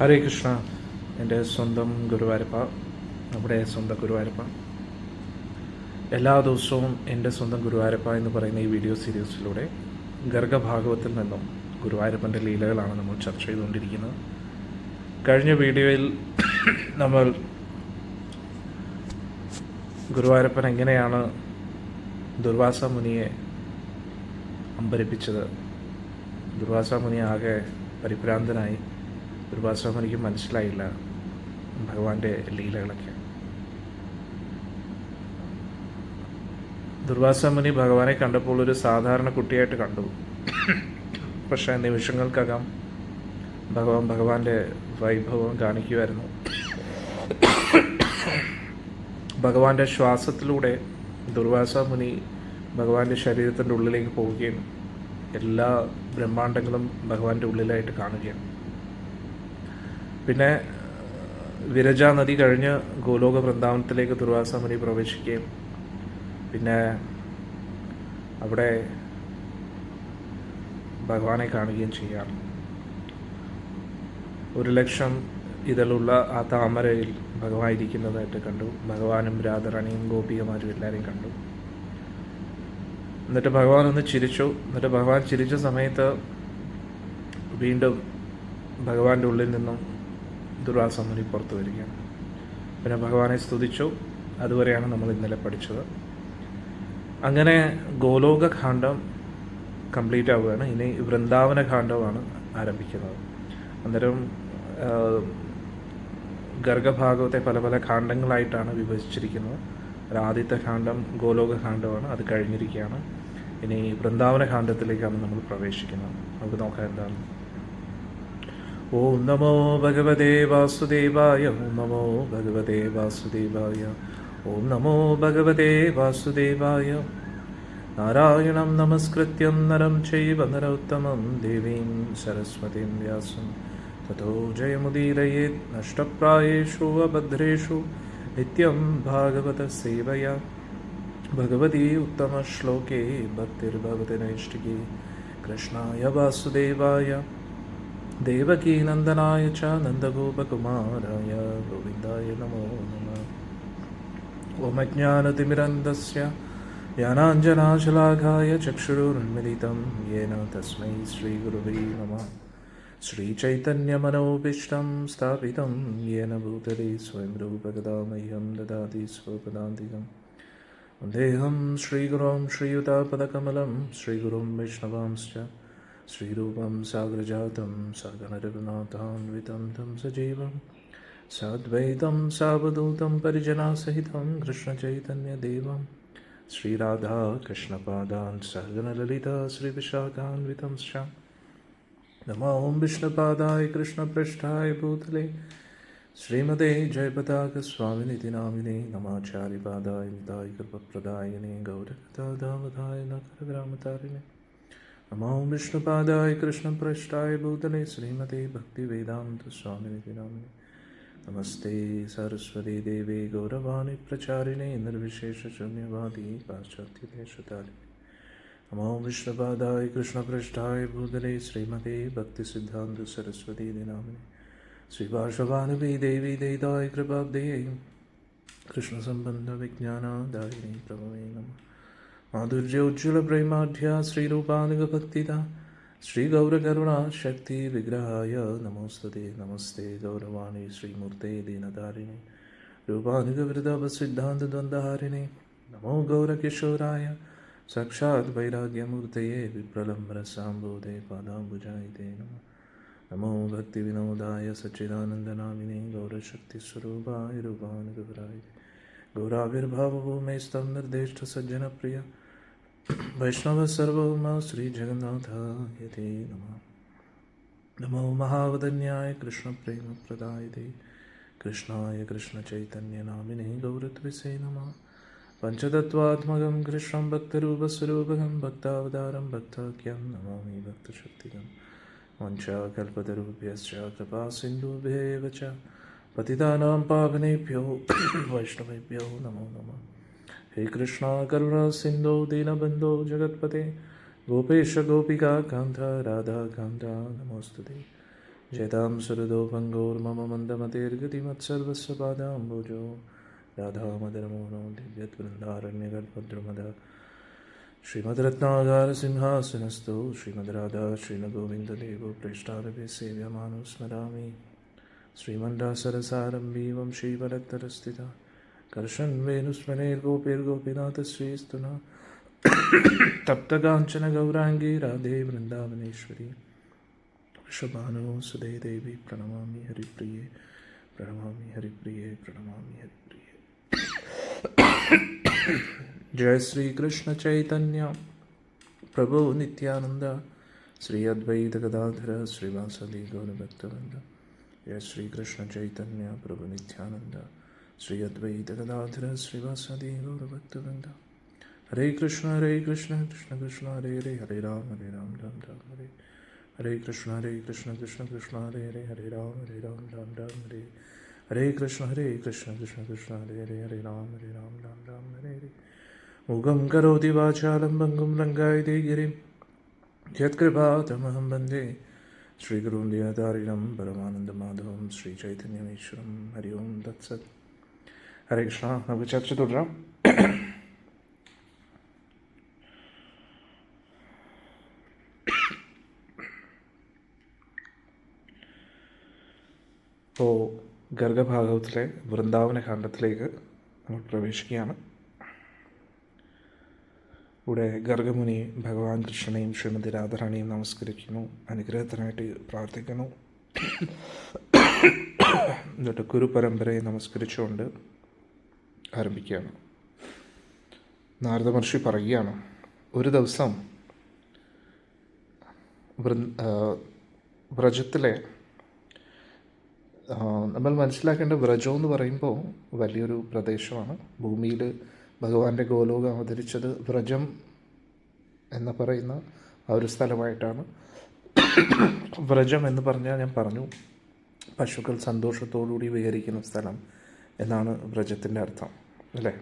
ഹരേ കൃഷ്ണ. എന്റെ സ്വന്തം ഗുരുവായൂരപ്പ. നമ്മുടെ സ്വന്തം ഗുരുവായൂരപ്പ. എല്ലാ ദിവസവും എന്റെ സ്വന്തം ഗുരുവായൂരപ്പ എന്ന് പറയുന്ന ഈ വീഡിയോ സീരീസിലൂടെ ഗർഗഭാഗവത്തിൽ നിന്നും ഗുരുവായൂരപ്പന്റെ ലീലകളാണ് നമ്മൾ ചർച്ച ചെയ്തുകൊണ്ടിരിക്കുന്നത്. കഴിഞ്ഞ വീഡിയോയിൽ നമ്മൾ ഗുരുവായൂരപ്പൻ എങ്ങനെയാണ് ദുർവാസ മുനിയെ അമ്പരിപ്പിച്ചത്? ദുർവാസ മുനി ആകെ പരിഭ്രാന്തനായി. ദുർവാസ എനിക്ക് മനസ്സിലായില്ല. ഭഗവാന്റെ ലീലകളൊക്കെ. ദുർവാസമുനി ഭഗവാനെ കണ്ടപ്പോൾ ഒരു സാധാരണ കുട്ടിയായിട്ട് കണ്ടു. പക്ഷേ നിമിഷങ്ങൾക്കകം ഭഗവാൻ ഭഗവാന്റെ വൈഭവം കാണിക്കുമായിരുന്നു ഭഗവാന്റെ ശ്വാസത്തിലൂടെ ദുർവാസ മുനി ഭഗവാന്റെ ശരീരത്തിന്റെ ഉള്ളിലേക്ക് പോവുകയും എല്ലാ ബ്രഹ്മാണ്ടങ്ങളും ഭഗവാന്റെ ഉള്ളിലായിട്ട് കാണുകയാണ് പിന്നെ വിരജ നദി കഴിഞ്ഞ് ഗോലോക വൃന്ദാവനത്തിലേക്ക് ദുർവാസ മുനി പ്രവേശിക്കുകയും പിന്നെ അവിടെ ഭഗവാനെ കാണുകയും ചെയ്യാം. ഒരു ലക്ഷം ഇതിലുള്ള ആ താമരയിൽ ഭഗവാൻ ഇരിക്കുന്നതായിട്ട് കണ്ടു. ഭഗവാനും രാധറാണിയും ഗോപികമാരും എല്ലാവരെയും കണ്ടു. എന്നിട്ട് ഭഗവാൻ ഒന്ന് ചിരിച്ചു. എന്നിട്ട് ഭഗവാൻ ചിരിച്ച സമയത്ത് വീണ്ടും ഭഗവാന്റെ ഉള്ളിൽ നിന്നും ദുർവാസമുനി പുറത്തു വരികയാണ്. പിന്നെ ഭഗവാനെ സ്തുതിച്ചു. അതുവരെയാണ് നമ്മൾ ഇന്നലെ പഠിച്ചത്. അങ്ങനെ ഗോലോക ഖാണ്ഡം കംപ്ലീറ്റ് ആവുകയാണ്. ഇനി വൃന്ദാവന ഖാണ്ഡമാണ് ആരംഭിക്കുന്നത്. അന്നേരം ഗർഗഭാഗവത്തെ പല പല ഖാണ്ഡങ്ങളായിട്ടാണ് വിഭജിച്ചിരിക്കുന്നത്. ആദ്യത്തെ ഖാണ്ഡം ഗോലോക ഖാണ്ഡമാണ്. അത് കഴിഞ്ഞിരിക്കുകയാണ്. ഇനി വൃന്ദാവന ഖാണ്ഡത്തിലേക്കാണ് നമ്മൾ പ്രവേശിക്കുന്നത്. നമുക്ക് നോക്കാം എന്താണ് ഓം നമോ ഭഗവതേ വാസുദേവായ ഓം നമോ ഭഗവതേ വാസുദേവായ ഓം നമോ ഭഗവതേ വാസുദേവായ. നാരായണം നമസ്കൃത്യം നരം ചൈവ നരോത്തമം ദേവീം സരസ്വതീം വ്യാസം. തഥോ ജയമുദീരയേത് നഷ്ടപ്രായേഷു അഭദ്രേഷു നിത്യം ഭാഗവത സേവയ. ഭഗവതി ഉത്തമശ്ലോകേ ഭക്തിർഭവതി നൈഷ്ഠികേ കൃഷ്ണായ വാസുദേവായ देवकी नंदनाय च नन्दगोपकुमाराय गोविंदाय नमो नमः। ॐ अज्ञानतिमिरन्दस्य ज्ञानाञ्जनाशलाघाय चक्षुरुन्मिलितं येन तस्मै श्रीगुरुवे नमः। श्री चैतन्य श्रीचैतन्यमनोभीष्टं स्थापितं येन भूतले स्वयं रूपकदा मह्यं ददाति स्वपदान्तिकम्। वन्देऽहं श्रीगुरुं श्रीयुतापदकमलं, श्रीगुरुं वैष्णवांश्च। श्रीरूपं साग्रजातं सगणरघुनाथान्वितं तं सजीवम् साद्वैतं सावधूतं परिजनासहितं कृष्णचैतन्यदेवं श्रीराधा कृष्णपादान् सहगणललिता श्रीविशाखान्वितं स्यां नमो विष्णुपादाय कृष्णपृष्ठाय भूतले। श्रीमते जयपताकस्वामिनिति नामिने नमाचार्यपादाय निताय कृपप्रदायिने गौरकथाधावधाय नकरग्रामतारिणे नमो विष्णुपादाय कृष्णपृष्ठाय भूतले श्रीमते भक्तिवेदान्तस्वामिनिति नामिने नमस्ते सरस्वती देवे गौरवाणी प्रचारिणे निर्विशेषशून्यवादी पाश्चात्यदेशतारिणे नमो विष्णुपादाय कृष्णपृष्ठाय भूतले श्रीमते भक्तिसिद्धान्तसरस्वती नामिने श्रीभाषवानुवी देवी देदाय कृपाब्देयै कृष्णसम्बन्धविज्ञानादायिनी प्रभवे नमः। माधुर्योज्ज्वलप्रेमाढ्या श्रीरूपानुगभक्तिदा श्रीगौरकरुणा शक्तिविग्रहाय नमस्ते गौरवाणी श्रीमूर्ते दीनदारिणे रूपानुगवृतवसिद्धान्तद्वन्द्वहारिणे नमो गौरकिशोराय साक्षात् वैराग्यमूर्तये विप्रलम्बरसाम्बोधे पादाम्बुजायते नमः। नमो भक्तिविनोदाय सच्चिदानन्दनामिने गौरशक्तिस्वरूपाय रूपानुगवराय गौराविर्भावभूमेस्तं निर्दिष्टसज्जनप्रिय वैष्णव सर्वमा श्रीजगन्नाथाय ते नमः। नमो महावदन्याय कृष्णप्रेमप्रदायते। कृष्णाय कृष्णचैतन्यनामिने गौरत्विसे नमः। पञ्चतत्त्वात्मकं कृष्णं भक्तरूपस्वरूपकं भक्तावतारं भक्ताख्यं नमामि भक्तशक्तिकं। वञ्चाकल्पतरुभ्यश्च कृपासिन्धुभ्येव च। पतितानां पावनेभ्यो, वैष्णवेभ्यो नमो नमः। हे कृष्णा, करुणा सिंधो दीनबंधो जगतपते। गोपेश, गोपिका कांथ राधा कांता नमोस्तुते जयताम सुरदो भङ्गोर्मम मन्दमतेर्गतिमत्सर्वस्य पादाम्बुजो। राधामदनमोनो दिव्यद्वृन्दारण्यगर्भद्रुमद श्रीमद्रत्नागारसिंहासनस्थो श्रीमद्राधा, श्रीमद्गोविन्ददेवो, प्रेष्ठारभि सेव्यमानो स्मरामि। श्रीमन्दासरसारम्भीवं श्रीवरत्तरस्थिता कर्षन् वेणुस्मरेर्गोपेर्गोपीनाथश्रीस्तुना तप्तकाञ्चनगौराङ्गी राधे वृंदावनेश्वरी वृषभानो सुधे देवी हरिप्रि प्रणमा हरिप्रि प्रणमा हरिप्रि जय श्री कृष्ण चैतन्य। प्रभु नित्यानंद श्री अद्वैत गदाधर श्रीवासदि गौरभक्तवृंद जय श्री कृष्ण चैतन्य, प्रभु नित्यानंद श्री अद्वैत गदाधर श्रीवासादि गौरभक्तवृंद हरे कृष्ण हरे कृष्ण कृष्ण कृष्ण हरे हरे हरे राम हरे राम राम राम हरे हरे कृष्ण हरे कृष्ण कृष्ण कृष्ण हरे हरे हरे राम हरे राम राम राम हरे हरे कृष्ण हरे कृष्ण कृष्ण कृष्ण हरे हरे हरे राम हरे राम राम राम हरे हरे मूगं करोति वाचालं भङ्गुं रङ्गायते वंदे यत्कृपातमहं वंदे श्रीगुरुं दीनतारिणं परमानन्दमाधवं श्रीचैतन्यमीश्वरं हरिओं तत्सत् ഹരേ കൃഷ്ണ നമുക്ക് ചർച്ച തുടരാം. ഇപ്പോൾ ഗർഗഭാഗവത്തിലെ വൃന്ദാവന ഖണ്ഡത്തിലേക്ക് നമ്മൾ പ്രവേശിക്കുകയാണ്. ഇവിടെ ഗർഗമുനി ഭഗവാൻ കൃഷ്ണനെയും ശ്രീമതി രാധാറാണിയും നമസ്കരിക്കുന്നു അനുഗ്രഹത്തിനായിട്ട് പ്രാർത്ഥിക്കുന്നു. എന്നിട്ട് ഗുരു പരമ്പരയെ നമസ്കരിച്ചുകൊണ്ട് ആരംഭിക്കുകയാണ്. നാരദ മഹർഷി പറയുകയാണ് ഒരു ദിവസം വ്രജത്തിലെ നമ്മൾ മനസ്സിലാക്കേണ്ട വ്രജം എന്ന് പറയുമ്പോൾ വലിയൊരു പ്രദേശമാണ്. ഭൂമിയിൽ ഭഗവാന്റെ ഗോലോകം അവതരിച്ചത് വ്രജം എന്ന് പറയുന്ന ആ ഒരു സ്ഥലമായിട്ടാണ്. വ്രജം എന്ന് പറഞ്ഞാൽ ഞാൻ പറഞ്ഞു പശുക്കൾ സന്തോഷത്തോടുകൂടി വിഹരിക്കുന്ന സ്ഥലം എന്നാണ് വ്രജത്തിന്റെ അർത്ഥം. അല്ലേ?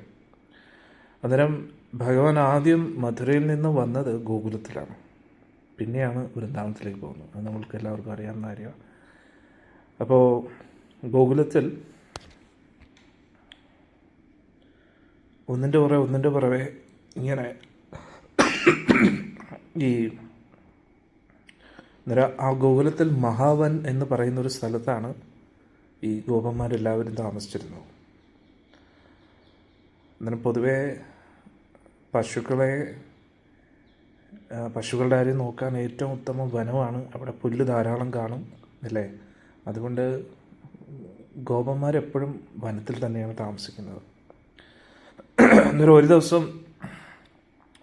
അന്നേരം ഭഗവാൻ ആദ്യം മധുരയിൽ നിന്ന് വന്നത് ഗോകുലത്തിലാണ്. പിന്നെയാണ് വൃന്ദാവനത്തിലേക്ക് പോകുന്നത്. അത് നമ്മൾക്ക് എല്ലാവർക്കും അറിയാവുന്ന കാര്യമാണ്. അപ്പോൾ ഗോകുലത്തിൽ ഒന്നിന്റെ പുറകെ ഒന്നിന്റെ പുറകെ ഇങ്ങനെ ഈ ആ ഗോകുലത്തിൽ മഹാവൻ എന്ന് പറയുന്ന ഒരു സ്ഥലത്താണ് ഈ ഗോപന്മാരെല്ലാവരും താമസിച്ചിരുന്നത്. അന്നേരം പൊതുവേ പശുക്കളെ പശുക്കളുടെ കാര്യം നോക്കാൻ ഏറ്റവും ഉത്തമം വനമാണ്. അവിടെ പുല്ല് ധാരാളം കാണും അല്ലേ? അതുകൊണ്ട് ഗോപന്മാരെപ്പോഴും വനത്തിൽ തന്നെയാണ് താമസിക്കുന്നത്. അന്നേരം ഒരു ദിവസം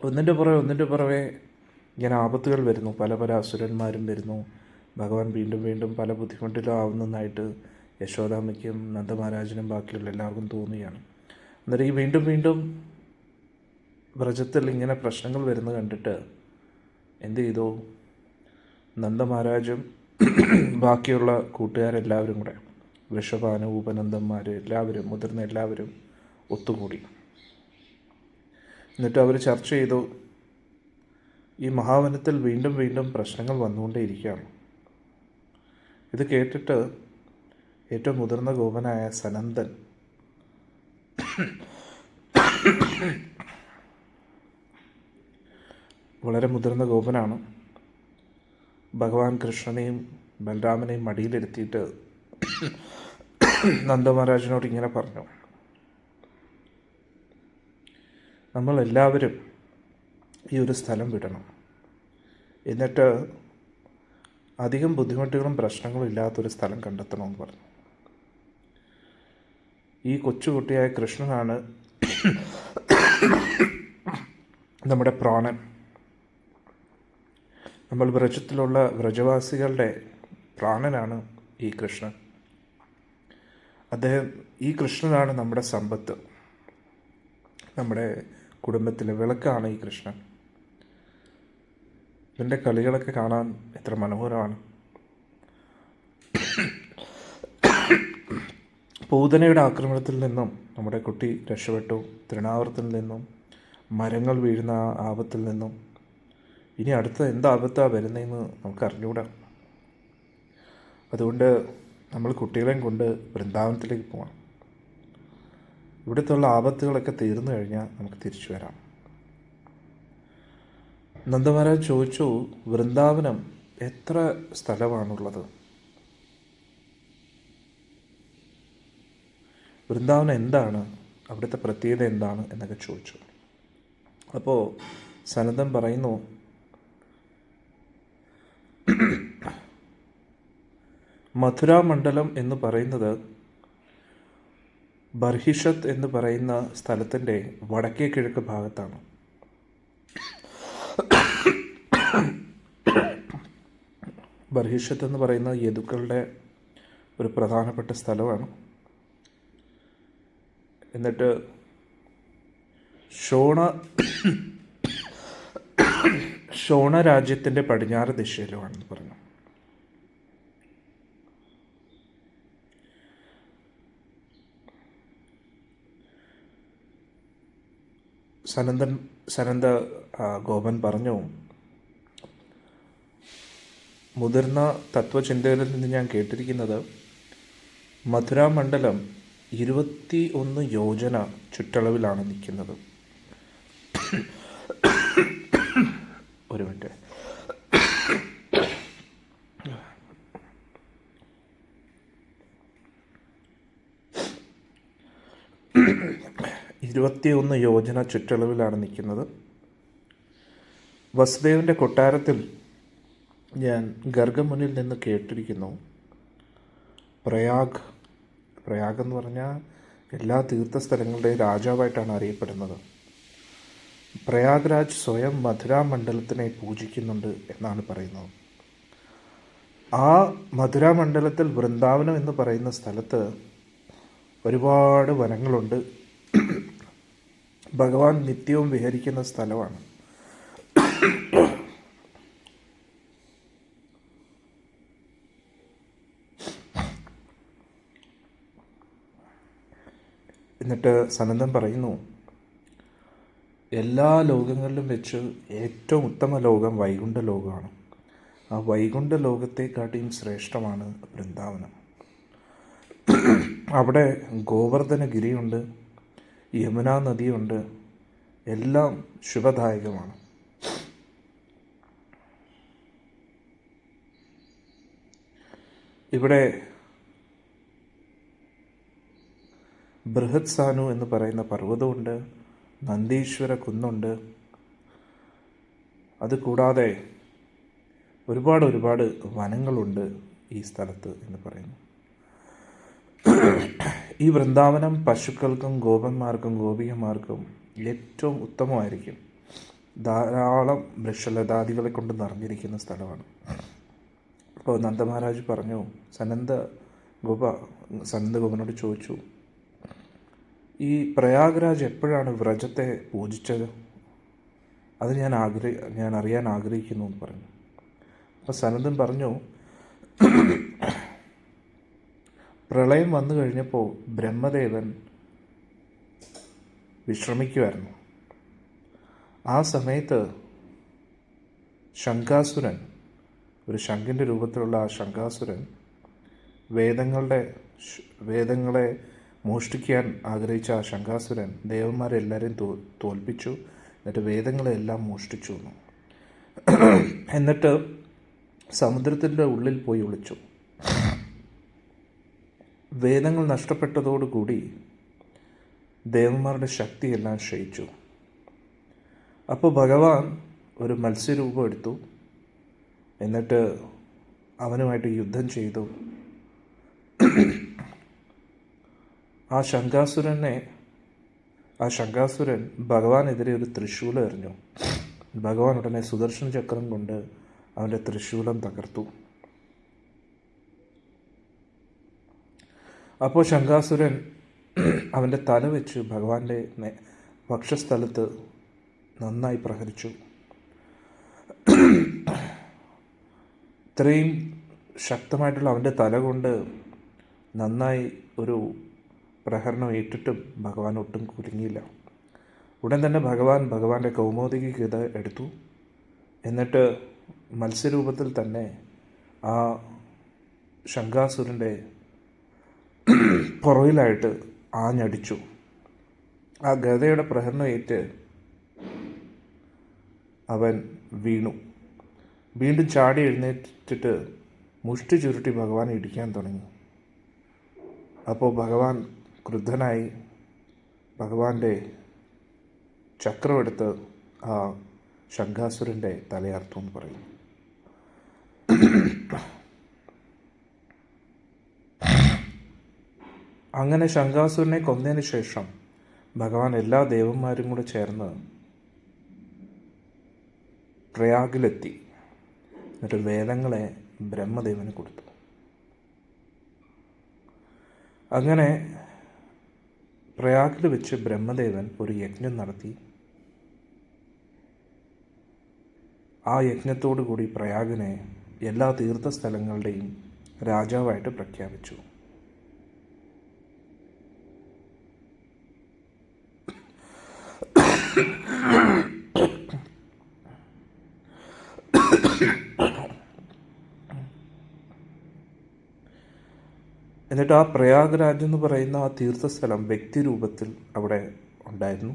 ഒന്നിന്റെ പുറകെ ഒന്നിന്റെ പുറകെ ഇങ്ങനെ ആപത്തുകൾ വരുന്നു. പല പല അസുരന്മാരും വരുന്നു. ഭഗവാൻ വീണ്ടും വീണ്ടും പല ബുദ്ധിമുട്ടിലും ആവുന്നതായിട്ട് യശോദാമ്മയ്ക്കും നന്ദമഹാരാജനും ബാക്കിയുള്ള എല്ലാവർക്കും തോന്നുകയാണ്. അന്നേരം ഈ വീണ്ടും വീണ്ടും വ്രജത്തിൽ ഇങ്ങനെ പ്രശ്നങ്ങൾ വരുന്നത് കണ്ടിട്ട് എന്ത് ചെയ്തു? നന്ദമഹാരാജും ബാക്കിയുള്ള കൂട്ടുകാരെല്ലാവരും കൂടെ വൃഷഭാന ഉപനന്ദന്മാർ എല്ലാവരും മുതിർന്ന എല്ലാവരും ഒത്തുകൂടി. എന്നിട്ട് അവർ ചർച്ച ചെയ്തു ഈ മഹാവനത്തിൽ വീണ്ടും വീണ്ടും പ്രശ്നങ്ങൾ വന്നുകൊണ്ടേയിരിക്കുകയാണ്. ഇത് കേട്ടിട്ട് ഏറ്റവും മുതിർന്ന ഗോപനായ സനന്ദൻ വളരെ മുതിർന്ന ഗോപനാണ്. ഭഗവാൻ കൃഷ്ണനെയും ബലരാമനെയും മടിയിലിരുത്തിയിട്ട് നന്ദമഹാരാജനോട് ഇങ്ങനെ പറഞ്ഞു. നമ്മൾ എല്ലാവരും ഈ ഒരു സ്ഥലം വിടണം. എന്നിട്ട് അധികം ബുദ്ധിമുട്ടുകളും പ്രശ്നങ്ങളും ഇല്ലാത്തൊരു സ്ഥലം കണ്ടെത്തണമെന്ന് പറഞ്ഞു. ഈ കൊച്ചുകുട്ടിയായ കൃഷ്ണനാണ് നമ്മുടെ പ്രാണൻ. നമ്മൾ വ്രജത്തിലുള്ള വ്രജവാസികളുടെ പ്രാണനാണ് ഈ കൃഷ്ണൻ. അദ്ദേഹം ഈ കൃഷ്ണനാണ് നമ്മുടെ സമ്പത്ത്. നമ്മുടെ കുടുംബത്തിലെ വിളക്കാണ് ഈ കൃഷ്ണൻ. ഇതിന്റെ കളികളൊക്കെ കാണാൻ എത്ര മനോഹരമാണ്. പൂതനയുടെ ആക്രമണത്തിൽ നിന്നും നമ്മുടെ കുട്ടി രക്ഷപ്പെട്ടു. തൃണാവർത്തിൽ നിന്നും മരങ്ങൾ വീഴുന്ന ആ ആപത്തിൽ നിന്നും. ഇനി അടുത്ത എന്ത് ആപത്താണ് വരുന്നതെന്ന് നമുക്ക് അറിഞ്ഞുകൂടാ അതുകൊണ്ട് നമ്മൾ കുട്ടികളെയും കൊണ്ട് വൃന്ദാവനത്തിലേക്ക് പോകണം ഇവിടുത്തെ ആപത്തുകളൊക്കെ തീർന്നു കഴിഞ്ഞാൽ നമുക്ക് തിരിച്ചു വരാം. നന്ദമഹാരാജ് ചോദിച്ചു വൃന്ദാവനം എത്ര സ്ഥലമാണുള്ളത്? വൃന്ദാവനം എന്താണ്? അവിടുത്തെ പ്രത്യേകത എന്താണ്? എന്നൊക്കെ ചോദിച്ചു. അപ്പോൾ സനന്ദൻ പറയുന്നു മധുരാമണ്ഡലം എന്ന് പറയുന്നത് ബർഹിഷത്ത് എന്ന് പറയുന്ന സ്ഥലത്തിന്റെ വടക്കേ കിഴക്ക് ഭാഗത്താണ്. ബർഹിഷത്ത് എന്ന് പറയുന്നത് യദുക്കളുടെ ഒരു പ്രധാനപ്പെട്ട സ്ഥലമാണ്. എന്നിട്ട് ഷോണ ഷോണ രാജ്യത്തിന്റെ പടിഞ്ഞാറ് ദിശയിലുമാണെന്ന് പറഞ്ഞു. സനന്ദൻ സനന്ദ ഗോപൻ പറഞ്ഞു മുതിർന്ന തത്വചിന്തകരിൽ നിന്ന് ഞാൻ കേട്ടിരിക്കുന്നത് മധുര മണ്ഡലം ഇരുപത്തി ഒന്ന് യോജന ചുറ്റളവിലാണ് നിൽക്കുന്നത്. ഒരു മിനിറ്റ്. ഇരുപത്തിയൊന്ന് യോജന ചുറ്റളവിലാണ് നിൽക്കുന്നത്. വസുദേവന്റെ കൊട്ടാരത്തിൽ ഞാൻ ഗർഗമുനിൽ നിന്ന് കേട്ടിരിക്കുന്നു. പ്രയാഗ് പ്രയാഗ് എന്ന് പറഞ്ഞാൽ എല്ലാ തീർത്ഥസ്ഥലങ്ങളുടെയും രാജാവായിട്ടാണ് അറിയപ്പെടുന്നത്. പ്രയാഗ്രാജ് സ്വയം മധുരാ മണ്ഡലത്തിനെ പൂജിക്കുന്നുണ്ട് എന്നാണ് പറയുന്നത്. ആ മധുരാ മണ്ഡലത്തിൽ വൃന്ദാവനം എന്ന് പറയുന്ന സ്ഥലത്ത് ഒരുപാട് വനങ്ങളുണ്ട്. ഭഗവാൻ നിത്യവും വിഹരിക്കുന്ന സ്ഥലമാണ്. എന്നിട്ട് സനന്ദൻ പറയുന്നു എല്ലാ ലോകങ്ങളിലും വെച്ച് ഏറ്റവും ഉത്തമ ലോകം വൈകുണ്ഠ ലോകമാണ്. ആ വൈകുണ്ഠ ലോകത്തെക്കാട്ടിയും ശ്രേഷ്ഠമാണ് വൃന്ദാവനം. അവിടെ ഗോവർദ്ധനഗിരിയുണ്ട് യമുന നദിയുണ്ട് എല്ലാം ശുഭദായകമാണ്. ഇവിടെ ബൃഹത് സാനു എന്ന് പറയുന്ന പർവതമുണ്ട് നന്ദീശ്വര കുന്നുണ്ട്. അതുകൂടാതെ ഒരുപാട് ഒരുപാട് വനങ്ങളുണ്ട് ഈ സ്ഥലത്ത് എന്ന് പറയുന്നു. ഈ വൃന്ദാവനം പശുക്കൾക്കും ഗോപന്മാർക്കും ഗോപികമാർക്കും ഏറ്റവും ഉത്തമമായിരിക്കും. ധാരാളം വൃക്ഷലതാദികളെ കൊണ്ട് നിറഞ്ഞിരിക്കുന്ന സ്ഥലമാണ്. അപ്പോൾ നന്ദമഹാരാജ് പറഞ്ഞു സനന്ദ ഗോപ സനന്ദ ഗോപനോട് ചോദിച്ചു ഈ പ്രയാഗ്രാജ് എപ്പോഴാണ് വ്രജത്തെ പൂജിച്ചത്? അത് ഞാൻ ആഗ്രഹി ഞാൻ അറിയാൻ ആഗ്രഹിക്കുന്നു എന്ന് പറഞ്ഞു അപ്പോൾ സനന്ദൻ പറഞ്ഞു പ്രളയം വന്നു കഴിഞ്ഞപ്പോൾ ബ്രഹ്മദേവൻ വിശ്രമിക്കുമായിരുന്നു ആ സമയത്ത് ശങ്കാസുരൻ ഒരു ശംഖിന്റെ രൂപത്തിലുള്ള ആ ശങ്കാസുരൻ വേദങ്ങളുടെ വേദങ്ങളെ മോഷ്ടിക്കാൻ ആഗ്രഹിച്ച ആ ശങ്കാസുരൻ ദേവന്മാരെല്ലാവരെയും തോ തോൽപ്പിച്ചു. എന്നിട്ട് വേദങ്ങളെല്ലാം മോഷ്ടിച്ചു വന്നു. എന്നിട്ട് സമുദ്രത്തിന്റെ ഉള്ളിൽ പോയി ഒളിച്ചു. വേദങ്ങൾ നഷ്ടപ്പെട്ടതോടുകൂടി ദേവന്മാരുടെ ശക്തിയെല്ലാം ക്ഷയിച്ചു. അപ്പോൾ ഭഗവാൻ ഒരു മത്സ്യരൂപം എടുത്തു. എന്നിട്ട് അവനുമായിട്ട് യുദ്ധം ചെയ്തു. ആ ശങ്കാസുരനെ ആ ശങ്കാസുരൻ ഭഗവാനെതിരെ ഒരു തൃശൂലം എറിഞ്ഞു. ഭഗവാൻ ഉടനെ സുദർശന ചക്രം കൊണ്ട് അവന്റെ തൃശൂലം തകർത്തു. അപ്പോൾ ശങ്കാസുരൻ അവന്റെ തല വെച്ച് ഭഗവാന്റെ വക്ഷസ്ഥലത്ത് നന്നായി പ്രഹരിച്ചു. ഇത്രയും ശക്തമായിട്ടുള്ള അവന്റെ തല കൊണ്ട് നന്നായി ഒരു പ്രഹരണം ഏറ്റിട്ടും ഭഗവാൻ ഒട്ടും കുലുങ്ങിയില്ല ഉടൻ തന്നെ ഭഗവാൻ ഭഗവാന്റെ കൗമോദിക ഗീത എടുത്തു. എന്നിട്ട് മത്സ്യരൂപത്തിൽ തന്നെ ആ ശങ്കാസുരന്റെ പുറയിലായിട്ട് ആഞ്ഞടിച്ചു. ആ ഗതയുടെ പ്രഹരണം ഏറ്റ് അവൻ വീണു. വീണ്ടും ചാടി എഴുന്നേറ്റിട്ട് മുഷ്ടി ചുരുട്ടി ഭഗവാനെ ഇടിക്കാൻ തുടങ്ങി. അപ്പോൾ ഭഗവാൻ ക്രുദ്ധനായി ഭഗവാന്റെ ചക്രമെടുത്ത് ആ ശങ്കാസുരന്റെ തലയർത്തു എന്ന് പറയും. അങ്ങനെ ശങ്കാസുരനെ കൊന്നതിന് ശേഷം ഭഗവാൻ എല്ലാ ദേവന്മാരും കൂടെ ചേർന്ന് പ്രയാഗിലെത്തി. എന്നിട്ട് വേദങ്ങളെ ബ്രഹ്മദേവന് കൊടുത്തു. അങ്ങനെ പ്രയാഗിൽ വെച്ച് ബ്രഹ്മദേവൻ ഒരു യജ്ഞം നടത്തി. ആ യജ്ഞത്തോടു കൂടി പ്രയാഗിനെ എല്ലാ തീർത്ഥസ്ഥലങ്ങളുടെയും രാജാവായിട്ട് പ്രഖ്യാപിച്ചു. എന്നിട്ട് ആ പ്രയാഗ്രാജ് എന്ന് പറയുന്ന ആ തീർത്ഥസ്ഥലം വ്യക്തിരൂപത്തിൽ അവിടെ ഉണ്ടായിരുന്നു.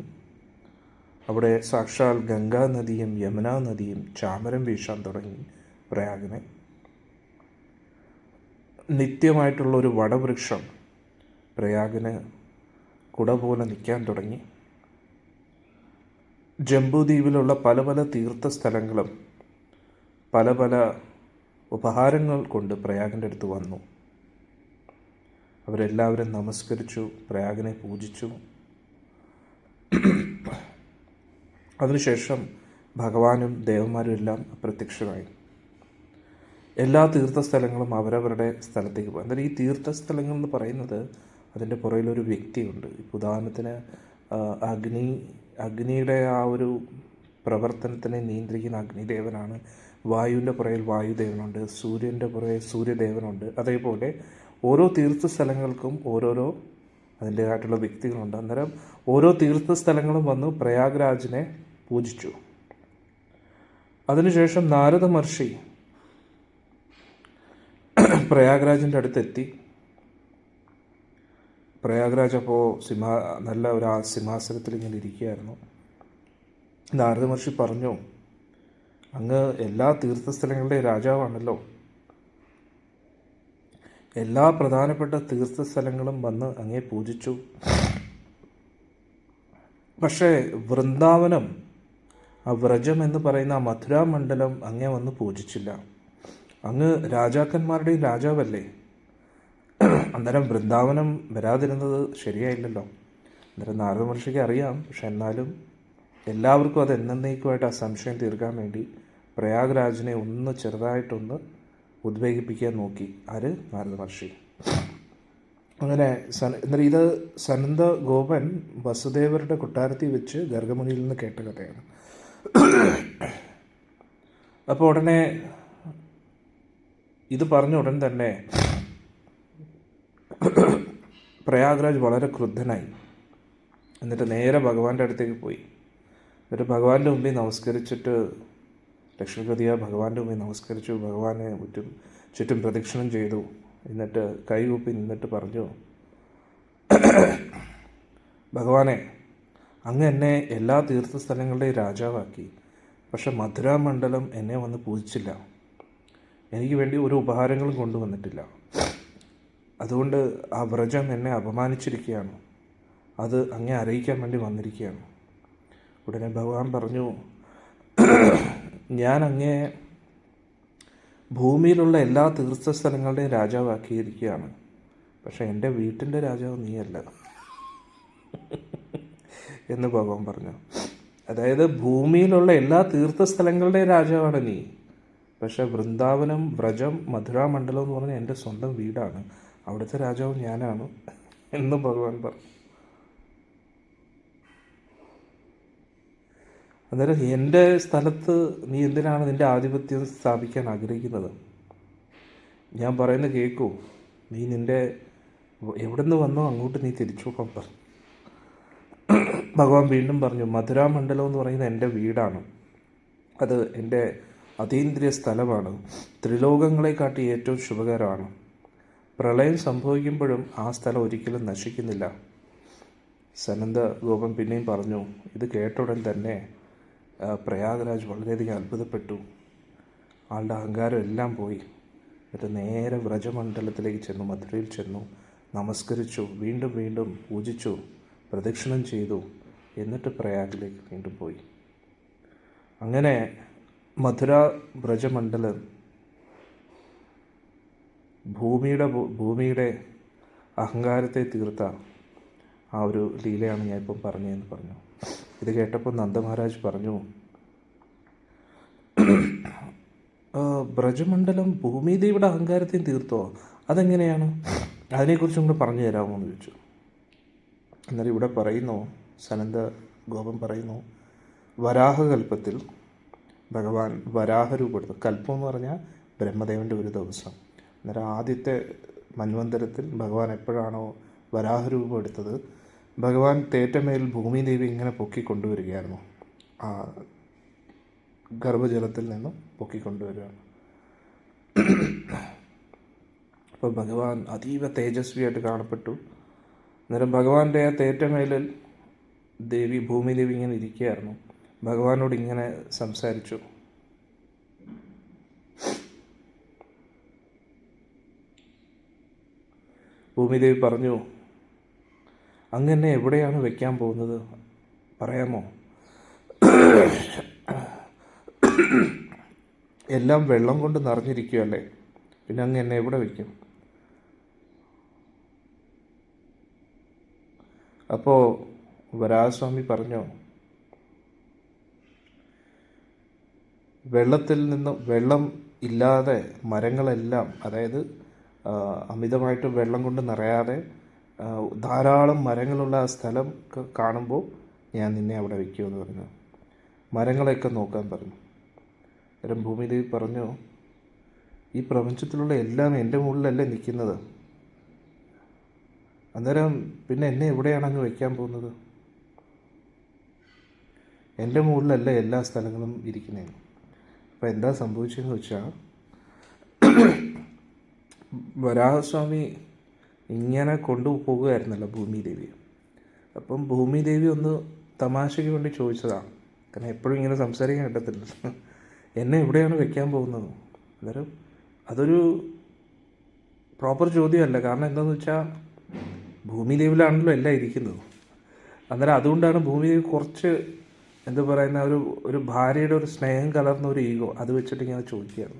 അവിടെ സാക്ഷാൽ ഗംഗാ നദിയും യമുനാ നദിയും ചാമരം വീശാൻ തുടങ്ങി പ്രയാഗിനെ. നിത്യമായിട്ടുള്ള ഒരു വടവൃക്ഷം പ്രയാഗിന് കുട പോലെ നിൽക്കാൻ തുടങ്ങി. ജംബുദ്വീപിലുള്ള പല പല തീർത്ഥസ്ഥലങ്ങളും പല പല ഉപഹാരങ്ങൾ കൊണ്ട് പ്രയാഗിന്റെ അടുത്ത് വന്നു. അവരെല്ലാവരും നമസ്കരിച്ചു പ്രയാഗിനെ പൂജിച്ചു. അതിനുശേഷം ഭഗവാനും ദേവന്മാരും എല്ലാം അപ്രത്യക്ഷമായി എല്ലാ തീർത്ഥസ്ഥലങ്ങളും അവരവരുടെ സ്ഥലത്തേക്ക് പോകും അന്നേരം ഈ തീർത്ഥസ്ഥലങ്ങൾ എന്ന് പറയുന്നത് അതിന്റെ പുറകിലൊരു വ്യക്തിയുണ്ട്. ഇപ്പോൾ ഉദാഹരണത്തിന് അഗ്നി അഗ്നിയുടെ ആ ഒരു പ്രവർത്തനത്തിനെ നിയന്ത്രിക്കുന്ന അഗ്നിദേവനാണ്. വായുവിന്റെ പുറയിൽ വായുദേവനുണ്ട് സൂര്യന്റെ പുറയിൽ സൂര്യദേവനുണ്ട്. അതേപോലെ ഓരോ തീർത്ഥസ്ഥലങ്ങൾക്കും ഓരോരോ അതിന്റേതായിട്ടുള്ള വ്യക്തികളുണ്ട്. അന്നേരം ഓരോ തീർത്ഥസ്ഥലങ്ങളും വന്ന് പ്രയാഗ്രാജിനെ പൂജിച്ചു. അതിനുശേഷം നാരദ മഹർഷി പ്രയാഗ്രാജിന്റെ അടുത്തെത്തി. പ്രയാഗ്രാജ് അപ്പോൾ സിംഹാ നല്ല ഒരു സിംഹാസനത്തിൽ ഇങ്ങനെ ഇരിക്കുകയായിരുന്നു. നാരദ മഹർഷി പറഞ്ഞു അങ്ങ് എല്ലാ തീർത്ഥസ്ഥലങ്ങളുടെയും രാജാവാണല്ലോ. എല്ലാ പ്രധാനപ്പെട്ട തീർത്ഥസ്ഥലങ്ങളും വന്ന് അങ്ങേ പൂജിച്ചു. പക്ഷേ വൃന്ദാവനം ആ വ്രജം എന്ന് പറയുന്ന ആ മഥുരാമണ്ഡലം അങ്ങേ വന്ന് പൂജിച്ചില്ല. അങ്ങ് രാജാക്കന്മാരുടെ രാജാവല്ലേ? അന്നേരം വൃന്ദാവനം വരാതിരുന്നത് ശരിയായില്ലല്ലോ. അന്നേരം നാരദ മഹർഷിക്ക് അറിയാം. പക്ഷെ എന്നാലും എല്ലാവർക്കും അത് എന്നേക്കുമായിട്ട് ആ സംശയം തീർക്കാൻ വേണ്ടി പ്രയാഗ്രാജിനെ ഒന്ന് ചെറുതായിട്ടൊന്ന് ഉദ്വേഗിപ്പിക്കാൻ നോക്കി. ആര്? നാരദ മഹർഷി. അങ്ങനെ എന്നാൽ ഇത് സനന്ദ ഗോപൻ വസുദേവരുടെ കൊട്ടാരത്തിൽ വെച്ച് ഗർഗമുനിയിൽ നിന്ന് കേട്ട കഥയാണ്. അപ്പോൾ ഉടനെ ഇത് പറഞ്ഞ ഉടൻ തന്നെ പ്രയാഗ്രാജ് വളരെ ക്രുദ്ധനായി. എന്നിട്ട് നേരെ ഭഗവാന്റെ അടുത്തേക്ക് പോയി. എന്നിട്ട് ഭഗവാന്റെ മുമ്പിൽ നമസ്കരിച്ചിട്ട് ലക്ഷ്മിപതിയ ഭഗവാന്റെ മുമ്പിൽ നമസ്കരിച്ചു ഭഗവാനെ ചുറ്റും ചുറ്റും പ്രദക്ഷിണം ചെയ്തു. എന്നിട്ട് കൈകൂപ്പി നിന്നിട്ട് പറഞ്ഞു ഭഗവാനെ അങ്ങ് എന്നെ എല്ലാ തീർത്ഥസ്ഥലങ്ങളുടെയും രാജാവാക്കി. പക്ഷെ മധുരാമണ്ഡലം എന്നെ വന്ന് പൂജിച്ചില്ല. എനിക്ക് വേണ്ടി ഒരു ഉപഹാരങ്ങളും കൊണ്ടുവന്നിട്ടില്ല. അതുകൊണ്ട് ആ വ്രജം എന്നെ അപമാനിച്ചിരിക്കുകയാണ്. അത് അങ്ങേ അറിയിക്കാൻ വേണ്ടി വന്നിരിക്കുകയാണ്. ഉടനെ ഭഗവാൻ പറഞ്ഞു ഞാൻ അങ്ങേ ഭൂമിയിലുള്ള എല്ലാ തീർത്ഥസ്ഥലങ്ങളുടെയും രാജാവാക്കിയിരിക്കുകയാണ്. പക്ഷേ എന്റെ വീട്ടിന്റെ രാജാവ് നീയല്ല. എന്ന് ഭഗവാൻ പറഞ്ഞു. അതായത് ഭൂമിയിലുള്ള എല്ലാ തീർത്ഥസ്ഥലങ്ങളുടെയും രാജാവാണ് നീ. പക്ഷേ വൃന്ദാവനം വ്രജം മധുരാമണ്ഡലം എന്ന് പറഞ്ഞാൽ എന്റെ സ്വന്തം വീടാണ്. അവിടുത്തെ രാജാവ് ഞാനാണ് എന്ന് ഭഗവാൻ പറഞ്ഞു. അന്നേരം എന്റെ സ്ഥലത്ത് നീ എന്തിനാണ് നിന്റെ ആധിപത്യം സ്ഥാപിക്കാൻ ആഗ്രഹിക്കുന്നത്? ഞാൻ പറയുന്നത് കേൾക്കൂ നീ നിന്റെ എവിടെ നിന്ന് വന്നോ അങ്ങോട്ട് നീ തിരിച്ചു പോകാൻ പറഞ്ഞു ഭഗവാൻ വീണ്ടും പറഞ്ഞു മധുരാമണ്ഡലം എന്ന് പറയുന്നത് എന്റെ വീടാണ്. അത് എന്റെ അതീന്ദ്രിയ സ്ഥലമാണ്. ത്രിലോകങ്ങളെ കാട്ടി ഏറ്റവും ശുഭകരമാണ്. പ്രളയം സംഭവിക്കുമ്പോഴും ആ സ്ഥലം ഒരിക്കലും നശിക്കുന്നില്ല. സനന്ദ ഗോപൻ പിന്നെയും പറഞ്ഞു ഇത് കേട്ട ഉടൻ തന്നെ പ്രയാഗരാജ് വളരെയധികം അത്ഭുതപ്പെട്ടു. ആളുടെ അഹങ്കാരം എല്ലാം പോയി. എന്നിട്ട് നേരെ വ്രജമണ്ഡലത്തിലേക്ക് ചെന്നു മധുരയിൽ ചെന്നു നമസ്കരിച്ചു വീണ്ടും വീണ്ടും പൂജിച്ചു പ്രദക്ഷിണം ചെയ്തു എന്നിട്ട് പ്രയാഗിലേക്ക് വീണ്ടും പോയി. അങ്ങനെ മധുര വ്രജമണ്ഡലം ഭൂമിയുടെ ഭൂമിയുടെ അഹങ്കാരത്തെ തീർത്ത ആ ഒരു ലീലയാണ് ഞാൻ ഇപ്പം പറഞ്ഞതെന്ന് പറഞ്ഞു. ഇത് കേട്ടപ്പോൾ നന്ദമഹാരാജ് പറഞ്ഞു "ആ, ബ്രജമണ്ഡലം ഭൂമിദേവിയുടെ അഹങ്കാരത്തെയും തീർത്തോ? അതെങ്ങനെയാണ്? അതിനെക്കുറിച്ചും കൂടെ പറഞ്ഞു തരാമോ എന്ന് ചോദിച്ചു. എന്നാൽ ഇവിടെ പറയുന്നു സനന്ദ ഗോപൻ പറയുന്നു വരാഹകൽപ്പത്തിൽ ഭഗവാൻ വരാഹരൂപെടുത്തു കൽപ്പം എന്ന് പറഞ്ഞാൽ ബ്രഹ്മദേവന്റെ ഒരു ദിവസം. അന്നേരം ആദ്യത്തെ മന്വന്തരത്തിൽ ഭഗവാൻ എപ്പോഴാണോ വരാഹരൂപം എടുത്തത്? ഭഗവാൻ തേറ്റമേൽ ഭൂമിദേവി ഇങ്ങനെ പൊക്കിക്കൊണ്ടുവരികയായിരുന്നു. ആ ഗർഭജലത്തിൽ നിന്നും പൊക്കിക്കൊണ്ടുവരികയാണ്. അപ്പോൾ ഭഗവാൻ അതീവ തേജസ്വിയായിട്ട് കാണപ്പെട്ടു. അന്നേരം ഭഗവാന്റെ ആ തേറ്റമേലിൽ ദേവി ഭൂമിദേവി ഇങ്ങനെ ഇരിക്കുകയായിരുന്നു. ഭഗവാനോട് ഇങ്ങനെ സംസാരിച്ചു. ഭൂമിദേവി പറഞ്ഞു അങ്ങ് എന്നെ എവിടെയാണ് വെക്കാൻ പോകുന്നത്? പറയാമോ? എല്ലാം വെള്ളം കൊണ്ട് നിറഞ്ഞിരിക്കുകയല്ലേ? പിന്നെ അങ്ങ് എന്നെ എവിടെ വെക്കും? അപ്പോൾ വരാഹസ്വാമി പറഞ്ഞു? വെള്ളത്തിൽ നിന്ന് വെള്ളം ഇല്ലാതെ മരങ്ങളെല്ലാം അതായത് അമിതമായിട്ട് വെള്ളം കൊണ്ട് നിറയാതെ ധാരാളം മരങ്ങളുള്ള ആ സ്ഥലം കാണുമ്പോൾ ഞാൻ നിന്നെ അവിടെ വയ്ക്കുമെന്ന് പറഞ്ഞു. മരങ്ങളെയൊക്കെ നോക്കാൻ പറഞ്ഞു. അന്നേരം ഭൂമിദേവി പറഞ്ഞു ഈ പ്രപഞ്ചത്തിലുള്ള എല്ലാം എന്റെ മുകളിലല്ലേ നിൽക്കുന്നത്? അന്നേരം പിന്നെ എന്നെ എവിടെയാണ് അങ്ങ് വയ്ക്കാൻ പോകുന്നത്? എന്റെ മുകളിലല്ല എല്ലാ സ്ഥലങ്ങളും ഇരിക്കുന്നത് അപ്പോൾ എന്താ സംഭവിച്ചതെന്ന് വെച്ചാൽ വരാഹസ്വാമി ഇങ്ങനെ കൊണ്ടുപോകുമായിരുന്നല്ലോ ഭൂമിദേവി. അപ്പം ഭൂമിദേവി ഒന്ന് തമാശയ്ക്ക് വേണ്ടി ചോദിച്ചതാണ്. കാരണം എപ്പോഴും ഇങ്ങനെ സംസാരിക്കാൻ കിട്ടത്തില്ല. എന്നെ എവിടെയാണ് വെക്കാൻ പോകുന്നത്? അന്നേരം അതൊരു പ്രോപ്പർ ചോദ്യമല്ല. കാരണം എന്താണെന്ന് വെച്ചാൽ ഭൂമിദേവിലാണല്ലോ എല്ലാം ഇരിക്കുന്നത്. അന്നേരം അതുകൊണ്ടാണ് ഭൂമിദേവി കുറച്ച് എന്താ പറയുന്ന ഒരു ഒരു ഭാര്യയുടെ ഒരു സ്നേഹം കലർന്ന ഒരു ഈഗോ അത് വെച്ചിട്ട് ഇങ്ങനെ ചോദിക്കുകയാണ്.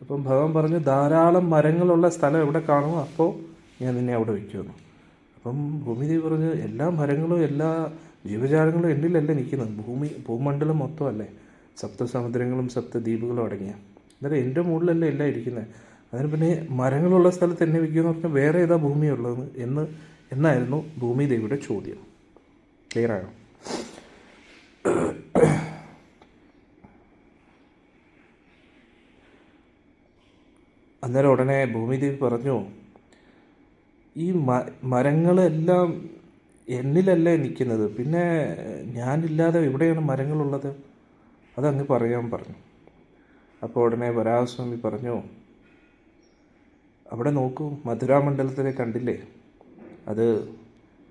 അപ്പം ഭഗവാൻ പറഞ്ഞു ധാരാളം മരങ്ങളുള്ള സ്ഥലം എവിടെ കാണുമോ അപ്പോൾ ഞാൻ നിന്നെ അവിടെ വയ്ക്കുമെന്ന് അപ്പം ഭൂമിദേവി പറഞ്ഞു എല്ലാ മരങ്ങളും എല്ലാ ജീവജാലങ്ങളും എന്നിലല്ലേ നിൽക്കുന്നത്? ഭൂമി ഭൂമണ്ഡലം മൊത്തമല്ലേ? സപ്തസമുദ്രങ്ങളും സപ്തദ്വീപുകളും അടങ്ങിയ. എന്നാലും എന്റെ മുകളിലല്ലേ എല്ലാം ഇരിക്കുന്നത്? അതിന് പിന്നെ മരങ്ങളുള്ള സ്ഥലത്ത് എന്നെ വയ്ക്കുമെന്ന് പറഞ്ഞാൽ വേറെ ഏതാ ഭൂമിയുള്ളതെന്ന് എന്ന് എന്നായിരുന്നു ഭൂമിദേവിയുടെ ചോദ്യം. ക്ലിയർ ആയോ? അന്നേരം ഉടനെ ഭൂമിദേവി പറഞ്ഞു ഈ മരങ്ങളെല്ലാം എന്നിലല്ലേ നിൽക്കുന്നത്. പിന്നെ ഞാനില്ലാതെ എവിടെയാണ് മരങ്ങളുള്ളത്? അതങ്ങ് പറയാൻ പറഞ്ഞു. അപ്പോൾ ഉടനെ വരാഹസ്വാമി പറഞ്ഞു അവിടെ നോക്കൂ മധുരാമണ്ഡലത്തിലെ കണ്ടില്ലേ? അത്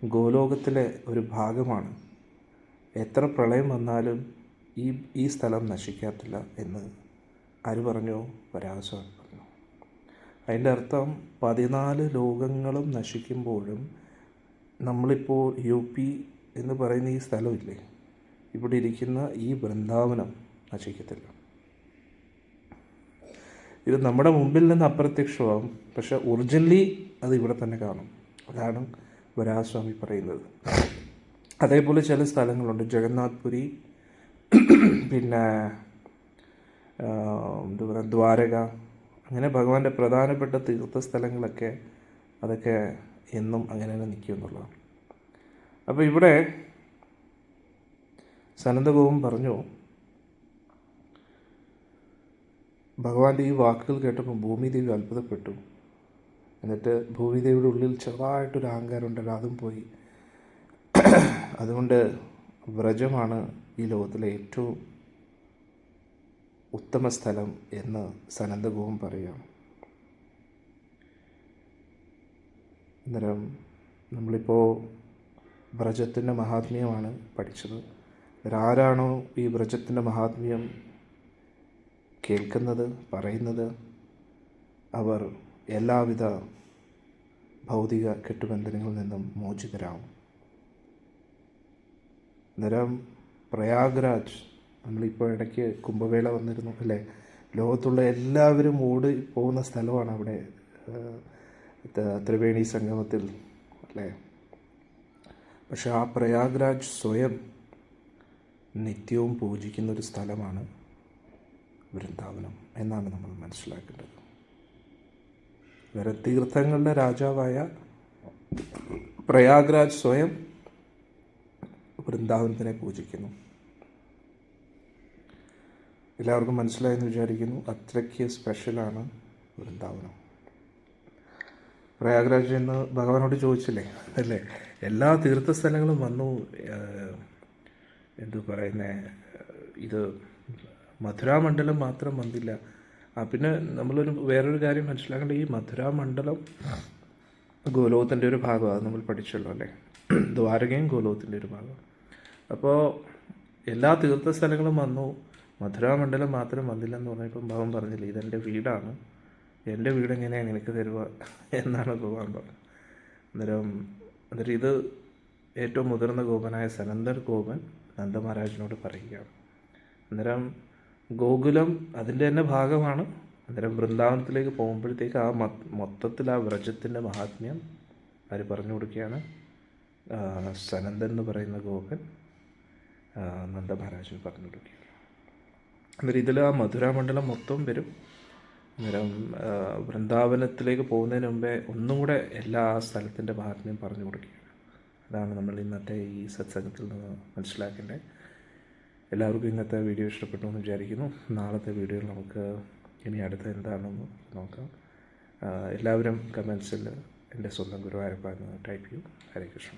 ഗോലോകത്തിലെ ഒരു ഭാഗമാണ്. എത്ര പ്രളയം വന്നാലും ഈ ഈ സ്ഥലം നശിക്കാത്തില്ല എന്ന് ആര് പറഞ്ഞു? വരാഹസ്വാമി. അതിന്റെ അർത്ഥം പതിനാല് ലോകങ്ങളും നശിക്കുമ്പോഴും നമ്മളിപ്പോൾ യു പി എന്ന് പറയുന്ന ഈ സ്ഥലമില്ലേ? ഇവിടെ ഇരിക്കുന്ന ഈ വൃന്ദാവനം നശിക്കത്തില്ല. ഇത് നമ്മുടെ മുമ്പിൽ നിന്ന് അപ്രത്യക്ഷമാവും. പക്ഷെ ഒറിജിനലി അത് ഇവിടെ തന്നെ കാണും. അതാണ് വരാസ്വാമി പറയുന്നത്. അതേപോലെ ചില സ്ഥലങ്ങളുണ്ട്. ജഗന്നാഥ് പുരി പിന്നെ എന്താ പറയുക ദ്വാരക അങ്ങനെ ഭഗവാന്റെ പ്രധാനപ്പെട്ട തീർത്ഥ സ്ഥലങ്ങളൊക്കെ അതൊക്കെ എന്നും അങ്ങനെ തന്നെ നിൽക്കും എന്നുള്ളതാണ്. അപ്പോൾ ഇവിടെ സനന്ദഗോപം പറഞ്ഞു ഭഗവാന്റെ ഈ വാക്കുകൾ കേട്ടപ്പോൾ ഭൂമിദേവി അത്ഭുതപ്പെട്ടു. എന്നിട്ട് ഭൂമിദേവിയുടെ ഉള്ളിൽ ചെറുതായിട്ടൊരു അഹങ്കാരം ഉണ്ടല്ലോ അതും പോയി. അതുകൊണ്ട് വ്രജമാണ് ഈ ലോകത്തിലെ ഏറ്റവും ഉത്തമ സ്ഥലം എന്ന് സനന്ദഗോപൻ പറയുകയാണ് അന്നേരം നമ്മളിപ്പോൾ വ്രജത്തിന്റെ മഹാത്മ്യമാണ് പഠിച്ചത്. ആരാണോ ഈ വ്രജത്തിന്റെ മഹാത്മ്യം കേൾക്കുന്നത് പറയുന്നത് അവർ എല്ലാവിധ ഭൗതിക കെട്ടുബന്ധനങ്ങളിൽ നിന്നും മോചിതരാകും അന്നേരം പ്രയാഗ്രാജ് നമ്മളിപ്പോൾ ഇടയ്ക്ക് കുംഭമേള വന്നിരുന്നു അല്ലേ? ലോകത്തുള്ള എല്ലാവരും ഓടി പോകുന്ന സ്ഥലമാണ് അവിടെ ത്രിവേണി സംഗമത്തിൽ അല്ലേ? പക്ഷെ ആ പ്രയാഗ്രാജ് സ്വയം നിത്യവും പൂജിക്കുന്ന ഒരു സ്ഥലമാണ് വൃന്ദാവനം എന്നാണ് നമ്മൾ മനസ്സിലാക്കേണ്ടത്. വേറെ തീർത്ഥങ്ങളുടെ രാജാവായ പ്രയാഗ്രാജ് സ്വയം വൃന്ദാവനത്തിനെ പൂജിക്കുന്നു. എല്ലാവർക്കും മനസ്സിലായെന്ന് വിചാരിക്കുന്നു. അത്രയ്ക്ക് സ്പെഷ്യലാണ് വൃന്ദാവനം. പ്രയാഗ്രാജ് എന്ന് ഭഗവാനോട് ചോദിച്ചില്ലേ? അല്ലേ? എല്ലാ തീർത്ഥസ്ഥലങ്ങളും വന്നു എന്തു പറയുന്നേ ഇത് മധുരാമണ്ഡലം മാത്രം വന്നില്ല. ആ പിന്നെ നമ്മളൊരു വേറൊരു കാര്യം മനസ്സിലാക്കേണ്ട ഈ മധുരാമണ്ഡലം ഗോലോകത്തിന്റെ ഒരു ഭാഗമാണ് നമ്മൾ പഠിച്ചല്ലോ അല്ലേ? ദ്വാരകയും ഗോലോകത്തിന്റെ ഒരു ഭാഗം അപ്പോൾ എല്ലാ തീർത്ഥസ്ഥലങ്ങളും വന്നു. മധുരാമണ്ഡലം മാത്രം വന്നില്ല എന്ന് പറഞ്ഞപ്പോൾ ഭഗവാൻ പറഞ്ഞില്ല ഇതെന്റെ വീടാണ്. എന്റെ വീട് എങ്ങനെയാണ് നിനക്ക് തരുക എന്നാണ് ഗോപാൻ പറഞ്ഞത്. അന്നേരം അന്നേരം ഇത് ഏറ്റവും മുതിർന്ന ഗോപനായ സനന്ദർ ഗോപൻ നന്ദമഹാരാജിനോട് പറയുകയാണ്. അന്നേരം ഗോകുലം അതിന്റെ തന്നെ ഭാഗമാണ്. അന്നേരം വൃന്ദാവനത്തിലേക്ക് പോകുമ്പോഴത്തേക്ക് ആ മൊത്തത്തിൽ ആ വ്രജത്തിന്റെ മഹാത്മ്യം അവർ പറഞ്ഞു കൊടുക്കുകയാണ്. സനന്ദൻ എന്ന് പറയുന്ന ഗോപൻ നന്ദമഹാരാജിന് പറഞ്ഞു കൊടുക്കുകയാണ്. അന്നേരം ഇതിൽ ആ മധുരാമണ്ഡലം മൊത്തം വരും. അന്നേരം വൃന്ദാവനത്തിലേക്ക് പോകുന്നതിന് മുമ്പേ ഒന്നും കൂടെ എല്ലാ സ്ഥലത്തിന്റെ മഹാത്മ്യം പറഞ്ഞു കൊടുക്കുകയാണ്. അതാണ് നമ്മൾ ഇന്നത്തെ ഈ സത്സംഗത്തിൽ നിന്ന് മനസ്സിലാക്കേണ്ടത്. എല്ലാവർക്കും ഇന്നത്തെ വീഡിയോ ഇഷ്ടപ്പെട്ടു എന്ന് വിചാരിക്കുന്നു. നാളത്തെ വീഡിയോയിൽ നമുക്ക് ഇനി അടുത്ത എന്താണെന്ന് നോക്കാം. എല്ലാവരും കമൻസിൽ എന്റെ സ്വന്തം ഗുരുവായൂരപ്പ എന്ന് ടൈപ്പ് ചെയ്യും. ഹരേ കൃഷ്ണ.